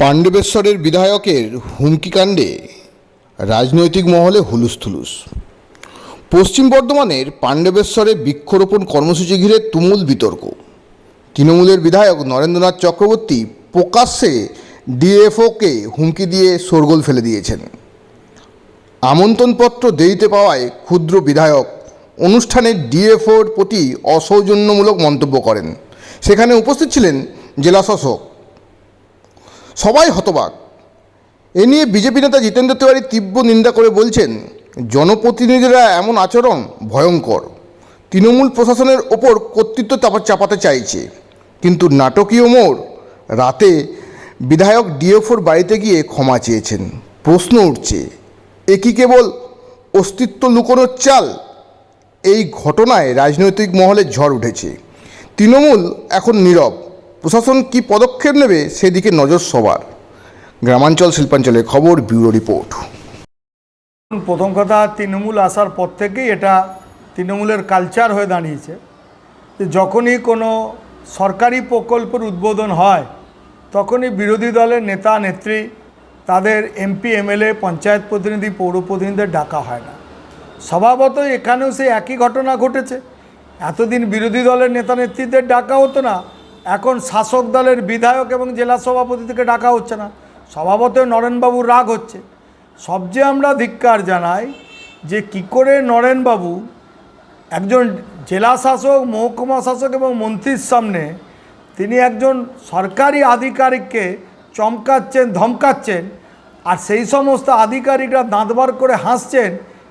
পাণ্ডবেশ্বরের বিধায়কের হুমকিকাণ্ডে রাজনৈতিক মহলে হুলুস্থুলুস। পশ্চিম বর্ধমানের পাণ্ডবেশ্বরে বৃক্ষরোপণ কর্মসূচি ঘিরে তুমুল বিতর্ক। তৃণমূলের বিধায়ক নরেন্দ্রনাথ চক্রবর্তী প্রকাশ্যে ডিএফওকে হুমকি দিয়ে শোরগোল ফেলে দিয়েছেন। আমন্ত্রণপত্র দেরিতে পাওয়ায় ক্ষুদ্র বিধায়ক অনুষ্ঠানে ডিএফওর প্রতি অসৌজন্যমূলক মন্তব্য করেন। সেখানে উপস্থিত ছিলেন জেলাশাসক সবাই হতবাক। এ নিয়ে বিজেপি নেতা জিতেন্দ্র তিওয়ারি তীব্র নিন্দা করে বলছেন, জনপ্রতিনিধিরা এমন আচরণ ভয়ঙ্কর। তৃণমূল প্রশাসনের ওপর কর্তৃত্ব চাপা চাপাতে চাইছে। কিন্তু নাটকীয় মোড়, রাতে বিধায়ক ডিএফওর বাড়িতে গিয়ে ক্ষমা চেয়েছেন। প্রশ্ন উঠছে, এ কি কেবল অস্তিত্ব লুকোনোর চাল? এই ঘটনায় রাজনৈতিক মহলে ঝড় উঠেছে। তৃণমূল এখন নীরব। প্রশাসন কি পদক্ষেপ নেবে সেদিকে নজর সবার। গ্রামাঞ্চল শিল্পাঞ্চলের খবর, ব্যুরো রিপোর্ট। প্রথম কথা, তৃণমূল আসার পর থেকেই এটা তৃণমূলের কালচার হয়ে দাঁড়িয়েছে। যে যখনই কোনো সরকারি প্রকল্পের উদ্বোধন হয়, তখনই বিরোধী দলের নেতা, নেত্রী, তাদের এমপি এমএলএ পঞ্চায়েত প্রতিনিধি, পৌর প্রতিনিধিদের ডাকা হয় না। স্বভাবত এখানেও সেই একই ঘটনা ঘটেছে। এতদিন বিরোধী দলের নেতা, নেত্রীদের ডাকা হতো না। এখন শাসক দলের বিধায়ক এবং জেলা সভাপতি থেকে ডাকা হচ্ছে না। স্বভাবতই নরেনবাবুর রাগ হচ্ছে। সবচেয়ে আমরা ধিক্কার জানাই যে কি করে নরেনবাবু একজন জেলা শাসক, মহকুমা শাসক এবং মন্ত্রীর সামনে তিনি একজন সরকারি আধিকারিককে চমকাচ্ছেন, ধমকাচ্ছেন আর সেই সমস্ত আধিকারিকরা দাঁতবার করে হাসছেন,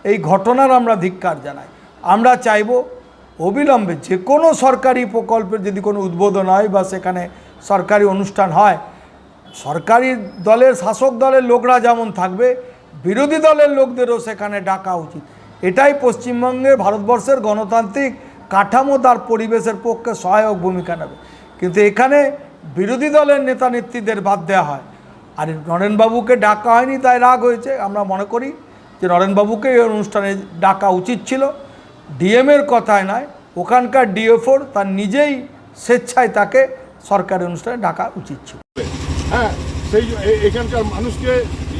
এই ঘটনার আমরা ধিক্কার জানাই। আমরা চাইব অবিলম্বে যে কোনো সরকারি প্রকল্পের যদি কোনো উদ্বোধন হয় বা সেখানে সরকারি অনুষ্ঠান হয়, সরকারি দলের, শাসক দলের লোকরা যেমন থাকবে, বিরোধী দলের লোকদেরও সেখানে ডাকা উচিত। এটাই পশ্চিমবঙ্গের ভারতবর্ষের গণতান্ত্রিক কাঠামো তার পরিবেশের পক্ষে সহায়ক ভূমিকা নেবে। কিন্তু এখানে বিরোধী দলের নেতা নেত্রীদের বাদ দেওয়া হয়। আর নরেনবাবুকে ডাকা হয়নি, তাই রাগ হয়েছে। আমরা মনে করি যে নরেনবাবুকে এই অনুষ্ঠানে ডাকা উচিত ছিল। ডিএমের কথায় নয়, ওখানকার ডিএফওর তার নিজেই স্বেচ্ছায় তাকে সরকারি অনুষ্ঠানে ডাকা উচিত ছিল। হ্যাঁ সেই এখানকার মানুষকে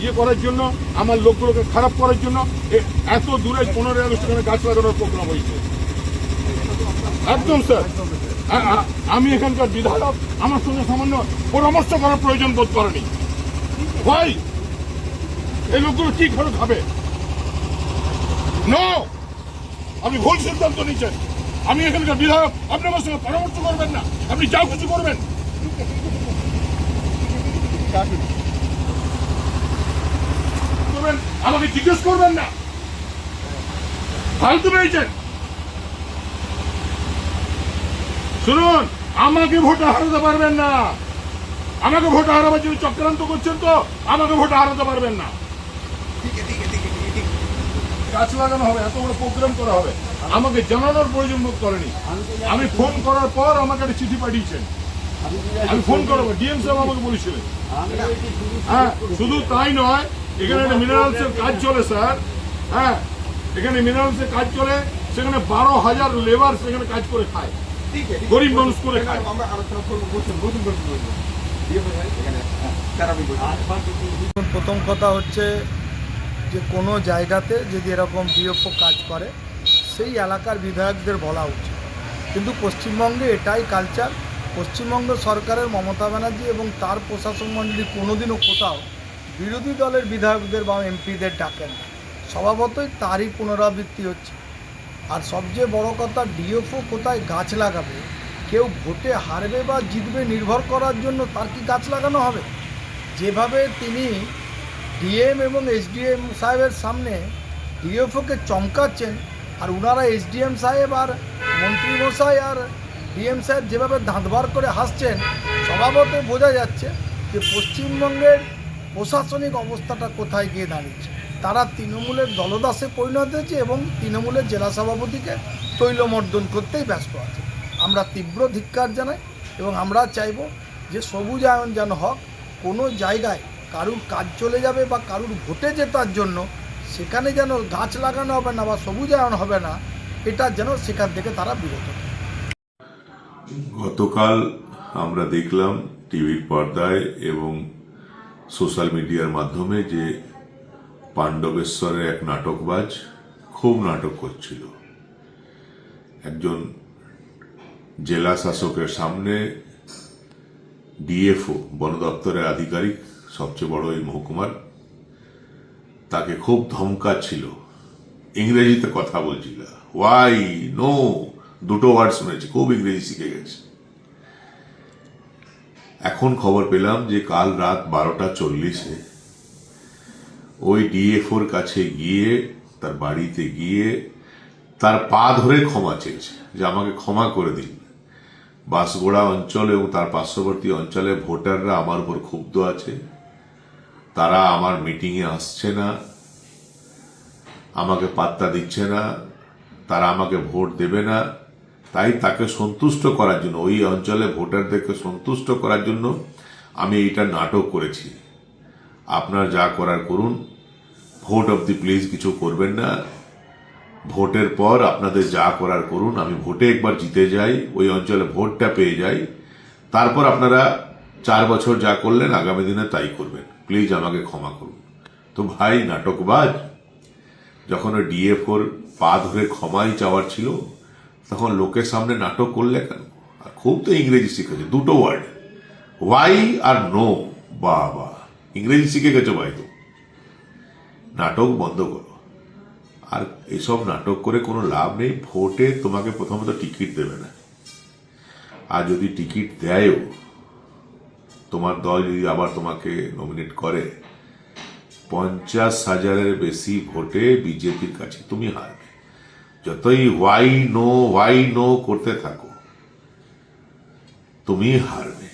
ইয়ে করার জন্য, আমার লোকগুলোকে খারাপ করার জন্য এত দূরে পনেরো এখানে গাছ লাগানোর প্রোগ্রাম হয়েছে। একদম, স্যার। আমি এখানকার বিধায়ক, আমার সঙ্গে সামান্য পরামর্শ করার প্রয়োজন বোধ করেনি। ভাই, এই লোকগুলো কি করে খাবে? নো আপনি ভুল সিদ্ধান্ত নিচ্ছেন আমি এখানকার বিধায়ক, আপনি আমার সঙ্গে পরামর্শ করবেন না। আপনি যা কিছু করবেন। আমাকে জিজ্ঞেস করবেন না। ফালতু পেয়েছেন। শুনুন, আমাকে ভোটে হারাতে পারবেন না। আমাকে ভোটে হারাবার জন্য চক্রান্ত করছেন তো, আমাকে ভোটে হারাতে পারবেন না। গাছ লাগানো হবে, এত বড় প্রোগ্রাম করা হবে। আমাকে জানানোর প্রয়োজন বোধ করেনি। আমি ফোন করার পর আমাকে একটা চিঠি পাঠিয়েছেন। আমি ফোন করব, ডিএম সাহেব আমাকে বলেছিলেন। হ্যাঁ শুধু তাই নয়, এখানে একটা মিনারেলসের কাজ চলে, স্যার। হ্যাঁ এখানে মিনারেলসের কাজ চলে, সেখানে বারো হাজার লেবার সেখানে কাজ করে খায়। গরিব মানুষ করে খায়। প্রথম কথা হচ্ছে যে কোনো জায়গাতে যদি এরকম বিএফও কাজ করে, সেই এলাকার বিধায়কদের বলা উচিত। কিন্তু পশ্চিমবঙ্গে এটাই কালচার পশ্চিমবঙ্গ সরকারের মমতা ব্যানার্জি এবং তার প্রশাসন মণ্ডলী কোনোদিনও কোথাও বিরোধী দলের বিধায়কদের বা এমপিদের ডাকেন। স্বভাবতই তারই পুনরাবৃত্তি হচ্ছে। আর সবচেয়ে বড় কথা, ডিএফও কোথায় গাছ লাগাবে? কেউ ভোটে হারবে বা জিতবে নির্ভর করার জন্য তার কি গাছ লাগানো হবে? যেভাবে তিনি ডিএম এবং এসডিএম সাহেবের সামনে ডিএফওকে চমকাচ্ছেন আর ওনারা এসডিএম সাহেব আর মন্ত্রী মশাই আর ডিএম সাহেব যেভাবে দাঁতবার করে হাসছেন, স্বভাবতই বোঝা যাচ্ছে যে পশ্চিমবঙ্গের প্রশাসনিক অবস্থাটা কোথায় গিয়ে দাঁড়িয়েছে। তারা তৃণমূলের দলদাসে পরিণত হয়েছে এবং তৃণমূলের জেলা সভাপতিকে তৈলমর্দন করতেই ব্যস্ত আছে। আমরা তীব্র ধিক্কার জানাই এবং আমরা চাইব যে সবুজায়ন যেন হক, কোনো জায়গায় কারুর কাজ চলে যাবে বা কারুর ভোটে জেতার জন্য, সেখানে যেন গাছ লাগানো হবে না বা সবুজায়ন হবে না, এটা যেন সেখান থেকে তারা বিরত গতকাল আমরা দেখলাম টিভির পর্দায় এবং সোশ্যাল মিডিয়ার মাধ্যমে যে পাণ্ডবেশ্বরের এক নাটকবাজ খুব নাটক করছিল। একজন জেলা শাসকের সামনে ডিএফও বন দপ্তরের আধিকারিক সবচেয়ে বড় এই মহকুমার, তাকে খুব ধমকাচ্ছিল ইংরেজিতে কথা বলছিল। ওয়াই নো দুটো ওয়ার্ড শুনেছি, খুব ইংরেজি শিখে গেছে। এখন খবর পেলাম যে কাল রাত বারোটা চল্লিশে ওই ডিএফওর কাছে গিয়ে, তার বাড়িতে গিয়ে তার পা ধরে ক্ষমা চেয়েছে, যে আমাকে ক্ষমা করে দিন। বাসগোড়া অঞ্চল এবং তার পার্শ্ববর্তী অঞ্চলে ভোটাররা আমার উপর ক্ষুব্ধ আছে। তারা আমার মিটিংয়ে আসছে না, আমাকে পাত্তা দিচ্ছে না, তারা আমাকে ভোট দেবে না। তাই তাকে সন্তুষ্ট করার জন্য, ওই অঞ্চলে ভোটারদেরকে সন্তুষ্ট করার জন্য আমি এইটা নাটক করেছি। আপনার যা করার করুন। ভোট অব দি প্লিজ কিছু করবেন না। ভোটের পর আপনাদের যা করার করুন, আমি ভোটে একবার জিতে যাই, ওই অঞ্চলে ভোটটা পেয়ে যাই। তারপর আপনারা চার বছর যা করলেন, আগামী দিনে তাই করবেন। প্লিজ আমাকে ক্ষমা করুন। তো ভাই, নাটকবাজ, যখন ওই ডিএফওর পা ধরে ক্ষমাই চাওয়ার ছিল, তখন লোকের সামনে নাটক করলে কেন? আর খুব তো ইংরেজি শিখেছে, দুটো ওয়ার্ড ওয়াই আর নো বা বা ইংরেজি শিখে গেছো ভাই তো। নাটক বন্ধ করো। আর এসব নাটক করে কোনো লাভ নেই, ভোটে তোমাকে প্রথমত টিকিট দেবে না। আর যদি টিকিট দেয়ও তোমার দল যদি আবার তোমাকে নমিনেট করে, পঞ্চাশ হাজারের বেশি ভোটে বিজেপির কাছে তুমি হারবে। যতই ওয়াই নো ওয়াই নো করতে থাকো, তুমি হারবে।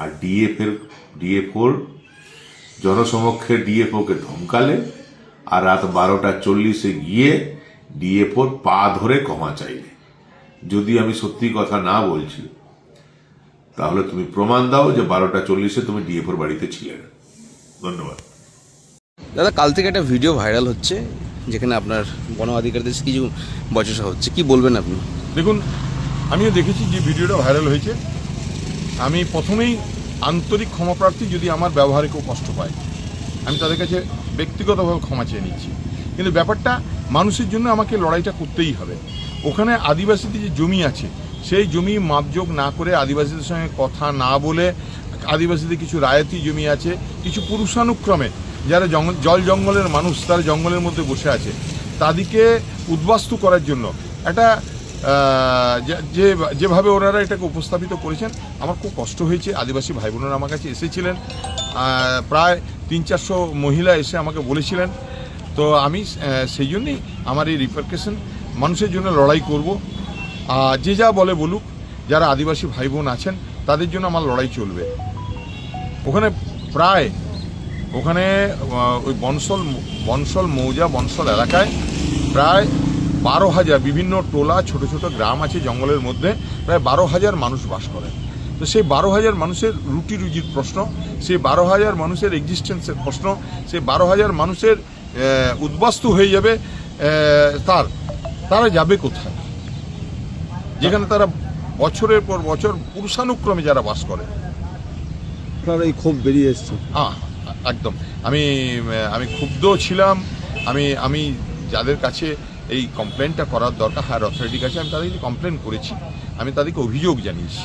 আর ডিএফ এর ডিএফওর জনসমক্ষে ডিএফওকে ধমকালে আর রাত বারোটা চল্লিশে গিয়ে ডিএফওর পা ধরে ক্ষমা চাইলে। যদি আমি সত্যি কথা না বলছি তাহলে তুমি প্রমাণ দাও যে বারোটা চল্লিশে তুমি ডিএফওর বাড়িতে ছিলে। না ধন্যবাদ। দাদা কাল থেকে একটা ভিডিও ভাইরাল হচ্ছে যেখানে আপনার বন আধিকারিকদের কিছু বচসা হচ্ছে। কি বলবেন আপনি? দেখুন আমিও দেখেছি যে ভিডিওটা ভাইরাল হয়েছে। আমি প্রথমেই আন্তরিক ক্ষমাপ্রার্থী যদি আমার ব্যবহারে কেউ কষ্ট পায় আমি তাদের কাছে ব্যক্তিগতভাবে ক্ষমা চেয়ে নিচ্ছি। কিন্তু ব্যাপারটা মানুষের জন্য আমাকে লড়াইটা করতেই হবে। ওখানে আদিবাসীদের যে জমি আছে সেই জমি মাপযোগ না করে আদিবাসীদের সঙ্গে কথা না বলে আদিবাসীদের কিছু রায়তি জমি আছে, কিছু পুরুষানুক্রমে যারা জল জঙ্গলের মানুষ, তারা জঙ্গলের মধ্যে বসে আছে, তাদেরকে উদ্বাস্তু করার জন্য একটা যে- যেভাবে ওনারা এটাকে উপস্থাপিত করেছেন, আমার খুব কষ্ট হয়েছে। আদিবাসী ভাই বোনেরা আমার কাছে এসেছিলেন। প্রায় তিন চারশো মহিলা এসে আমাকে বলেছিলেন। তো আমি সেই জন্যই আমার এই রিপার্কেশন মানুষের জন্য লড়াই করব। যে যা বলে বলুক, যারা আদিবাসী ভাই বোন আছেন, তাদের জন্য আমার লড়াই চলবে। ওখানে প্রায়, ওখানে ওই বনসল বনসল মৌজা, বনসল এলাকায় প্রায় বারো হাজার বিভিন্ন টোলা, ছোট ছোট গ্রাম আছে জঙ্গলের মধ্যে, প্রায় বারো হাজার মানুষ বাস করে। তো সেই বারো হাজার মানুষের রুটি রুজির প্রশ্ন, সেই বারো হাজার মানুষের এক্সিস্টেন্সের প্রশ্ন, সেই বারো হাজার মানুষের উদ্বাস্তু হয়ে যাবে তার, তারা যাবে কোথায়? যেখানে তারা বছরের পর বছর পুরুষানুক্রমে যারা বাস করে। আপনার এই ক্ষোভ বেরিয়ে এসছে। হ্যাঁ একদম। আমি আমি ক্ষুব্ধ ছিলাম। আমি আমি যাদের কাছে এই কমপ্লেনটা করার দরকার হায়ার অথরিটির কাছে আমি তাদেরকে কমপ্লেন করেছি। আমি তাদেরকে অভিযোগ জানিয়েছি।